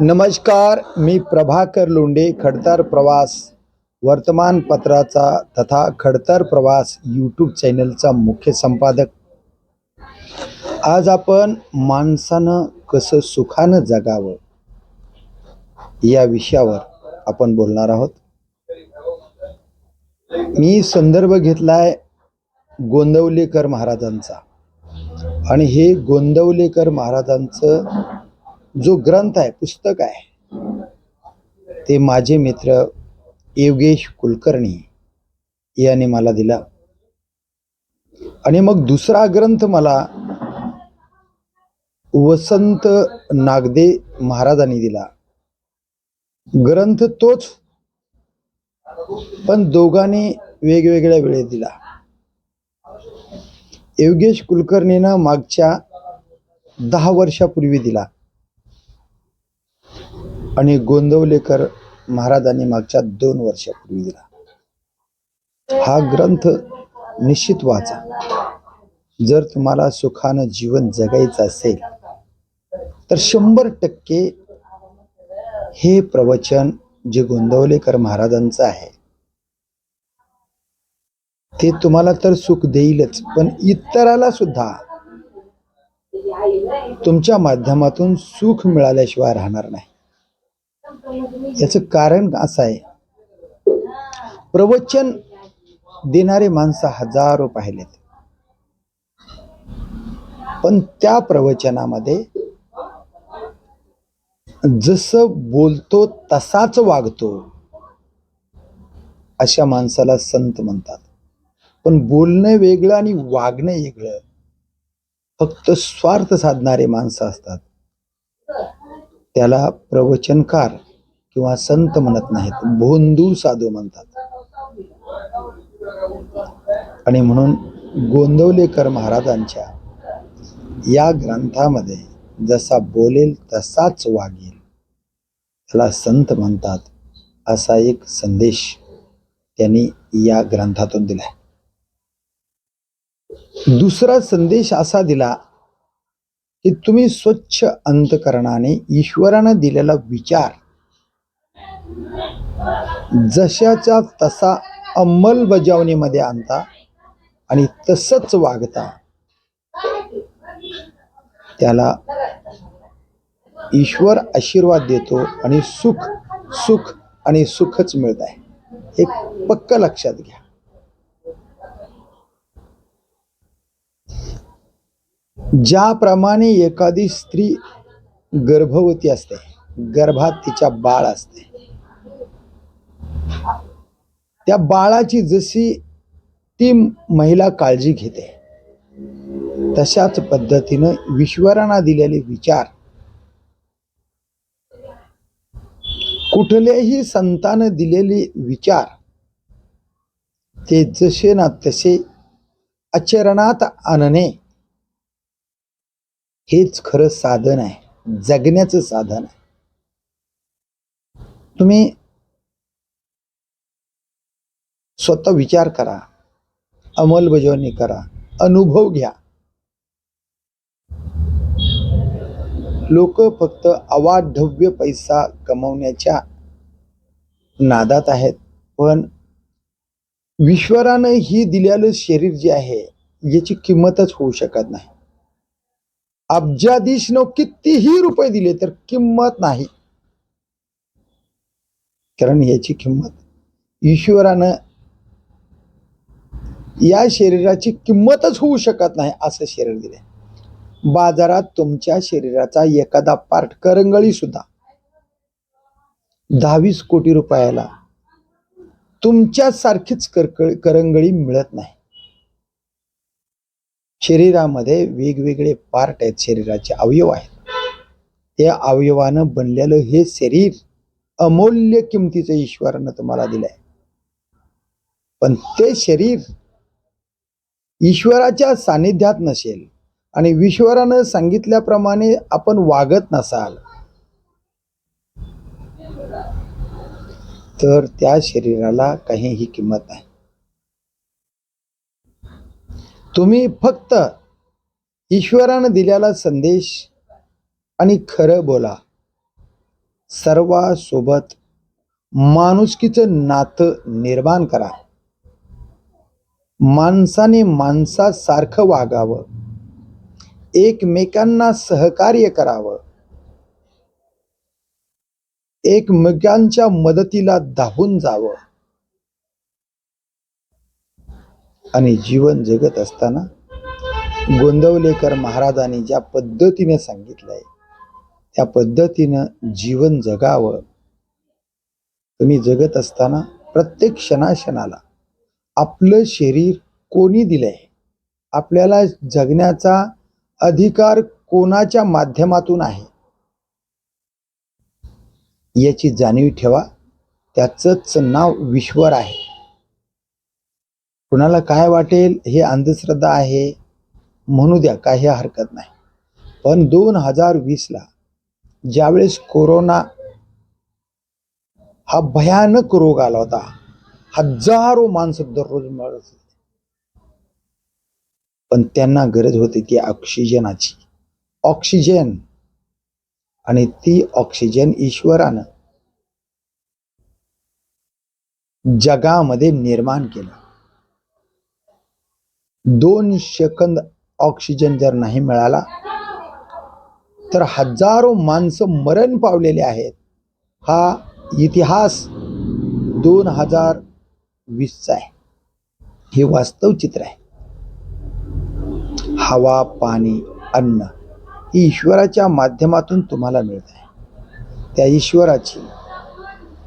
नमस्कार मी प्रभाकर लोंढे खडतर प्रवास वर्तमानपत्राचा तथा खडतर प्रवास यूट्यूब चॅनलचा मुख्य संपादक. आज आपण माणसानं कसं सुखानं जगावं या विषयावर आपण बोलणार आहोत. मी संदर्भ घेतलाय गोंदवलेकर महाराजांचा. आणि हे गोंदवलेकर महाराजांचं जो ग्रंथ आहे पुस्तक आहे ते माझे मित्र योगेश कुलकर्णी याने मला दिला. आणि मग दुसरा ग्रंथ मला वसंत नागदे महाराजांनी दिला. ग्रंथ तोच पण दोघांनी वेगवेगळ्या वेळेत दिला. योगेश कुलकर्णीनं मागच्या दहा वर्षापूर्वी दिला. आणि गोंदवलेकर महाराजांनी मागच्या दोन वर्षापूर्वी दिला. हा ग्रंथ निश्चित वाचा. जर तुम्हाला सुखानं जीवन जगायचं असेल तर शंभर टक्के हे प्रवचन जे गोंदवलेकर महाराजांचं आहे ते तुम्हाला तर सुख देईलच पण इतराला सुद्धा तुमच्या माध्यमातून सुख मिळाल्याशिवाय राहणार नाही. याचं कारण असं आहे. प्रवचन देणारे माणसं हजारो पाहिलेत. पण त्या प्रवचनामध्ये जसं बोलतो तसाच वागतो अशा माणसाला संत म्हणतात. पण बोलणं वेगळं आणि वागणं वेगळं फक्त स्वार्थ साधणारे माणसं असतात. त्याला प्रवचनकार किंवा संत म्हणत नाहीत भोंदू साधू म्हणतात. आणि म्हणून गोंदवलेकर महाराजांच्या या ग्रंथामध्ये जसा बोलेल तसाच वागेल. त्याला संत म्हणतात असा एक संदेश त्यांनी या ग्रंथातून दिलाय. दुसरा संदेश असा दिला की तुम्ही स्वच्छ अंतकरणाने ईश्वरानं दिलेला विचार जशाचा तसा अंमलबजावणीमध्ये आणता आणि तसंच वागता त्याला ईश्वर आशीर्वाद देतो आणि सुख सुख आणि सुखच मिळत आहे. हे पक्क लक्षात घ्या. ज्याप्रमाणे एखादी स्त्री गर्भवती असते गर्भात तिच्या बाळ असते. त्या बाळाची जशी ती महिला काळजी घेते तशाच पद्धतीनं ईश्वरांना दिलेले विचार कुठलेही संतानं दिलेले विचार ते जसे ना तसे आचरणात आणणे हेच खरं साधन आहे. जगण्याचं साधन आहे. तुम्ही स्वतः विचार करा. अंमलबजावणी करा. अनुभव घ्या. लोक फक्त अवाढव्य पैसा कमवण्याच्या नादात आहेत. पण ईश्वरानं ही दिलेलं शरीर जे आहे याची किंमतच होऊ शकत नाही. अब्जाधीशनं कितीही रुपये दिले तर किंमत नाही. कारण याची किंमत ईश्वरानं या शरीराची किंमतच होऊ शकत नाही असं शरीर दिले बाजारात तुमच्या शरीराचा एखादा पार्ट करंगळी सुद्धा. दहावीस कोटी रुपयाला तुमच्यासारखीच करकळी करंगळी मिळत नाही. शरीरामध्ये वेगवेगळे पार्ट आहेत शरीराचे अवयव आहेत. त्या अवयवानं बनलेलं हे शरीर अमूल्य किमतीचं ईश्वरानं तुम्हाला दिलंय. पण ते शरीर ईश्वराच्या सानिध्यात नसेल आणि ईश्वरानं सांगितल्याप्रमाणे आपण वागत नसाल तर त्या शरीराला काहीही किंमत नाही. तुम्ही फक्त ईश्वरानं दिलेला संदेश आणि खरं बोला. सर्वासोबत माणुसकीचं नातं निर्माण करा. माणसाने माणसासारखं वागावं. एकमेकांना सहकार्य करावं. एकमेकांच्या मदतीला धावून जावं. आणि जीवन जगत असताना गोंदवलेकर महाराजांनी ज्या पद्धतीने सांगितलंय त्या पद्धतीनं जीवन जगावं. तुम्ही जगत असताना प्रत्येक क्षणाक्षणाला आपलं शरीर कोणी दिलंय? आपल्याला जगण्याचा अधिकार कोणाच्या माध्यमातून आहे? याची जाणीव ठेवा. त्याचंच नाव विश्वर आहे. कुणाला काय वाटेल हे अंधश्रद्धा आहे म्हणू द्या काही हरकत नाही. पण दोन हजार वीसला ज्यावेळेस कोरोना हा भयानक रोग आला होता हजारो माणसं दररोज मरत होते. पण त्यांना गरज होती ती ऑक्सिजनाची. ऑक्सिजन आणि ती ऑक्सिजन ईश्वरानं जगामध्ये निर्माण केलं. दोन सेकंद ऑक्सिजन जर नाही मिळाला तर हजारो माणसं मरण पावलेले आहेत. हा इतिहास दोन हजार वीसचा आहे. हे वास्तव चित्र आहे. हवा पाणी अन्न ही ईश्वराच्या माध्यमातून तुम्हाला मिळत आहे. त्या ईश्वराची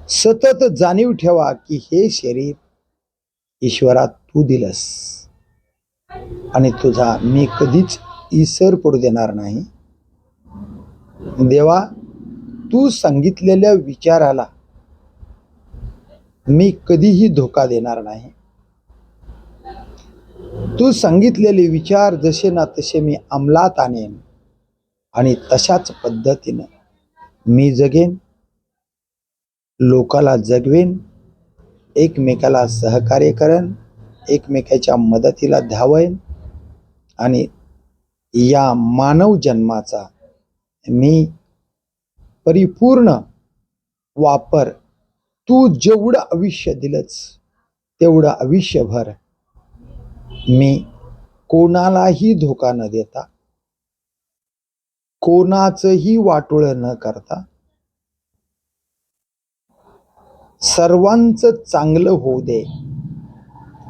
सतत जाणीव ठेवा की हे शरीर ईश्वरा तू दिलंस. आणि तुझा मी कधीच इसर पडू देणार नाही. देवा तू सांगितलेल्या विचाराला मी कधीही धोका देणार नाही. तू सांगितलेले विचार जसे ना तसे मी अंमलात आणेन आणि तशाच पद्धतीनं मी जगेन लोकाला जगवेन एकमेकाला सहकार्य करेन एकमेकाच्या मदतीला धावेन आणि या मानव जन्माचा मी परिपूर्ण वापर तू जेवढं आयुष्य दिलंच तेवढं आयुष्यभर मी कोणालाही धोका न देता कोणाचंही वाटोळ न करता सर्वांचं चांगलं होऊ दे.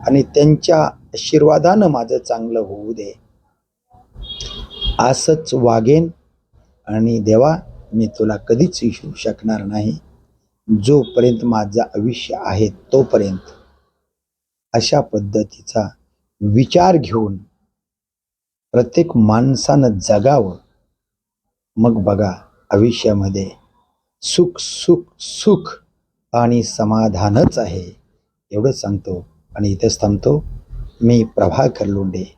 आणि त्यांच्या आशीर्वादानं माझं चांगलं होऊ दे. असंच वागेन आणि देवा मी तुला कधीच विसरू शकणार नाही. जोपर्यंत माझं आयुष्य आहे तोपर्यंत. अशा पद्धतीचा विचार घेऊन प्रत्येक माणसानं जगावं. मग बघा आयुष्यामध्ये सुख सुख सुख आणि समाधानच आहे एवढं सांगतो. आणि इथेच थांबतो. मी प्रभाकर लोंढे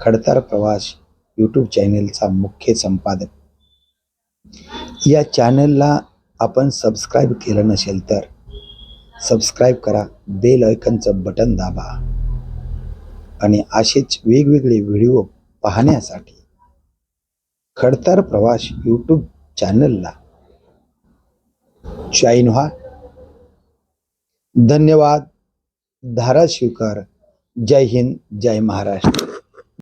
खडतर प्रवास यूट्यूब चॅनेलचा मुख्य संपादक. या चॅनलला आपण सबस्क्राईब केलं नसेल तर सबस्क्राईब करा बेल ऐकनचं बटन दाबा आणि असेच वेगवेगळे व्हिडिओ पाहण्यासाठी खडतर प्रवास यूट्यूब चॅनलला जॉईन व्हा. धन्यवाद. धाराशिवकर जय हिंद जय महाराष्ट्र.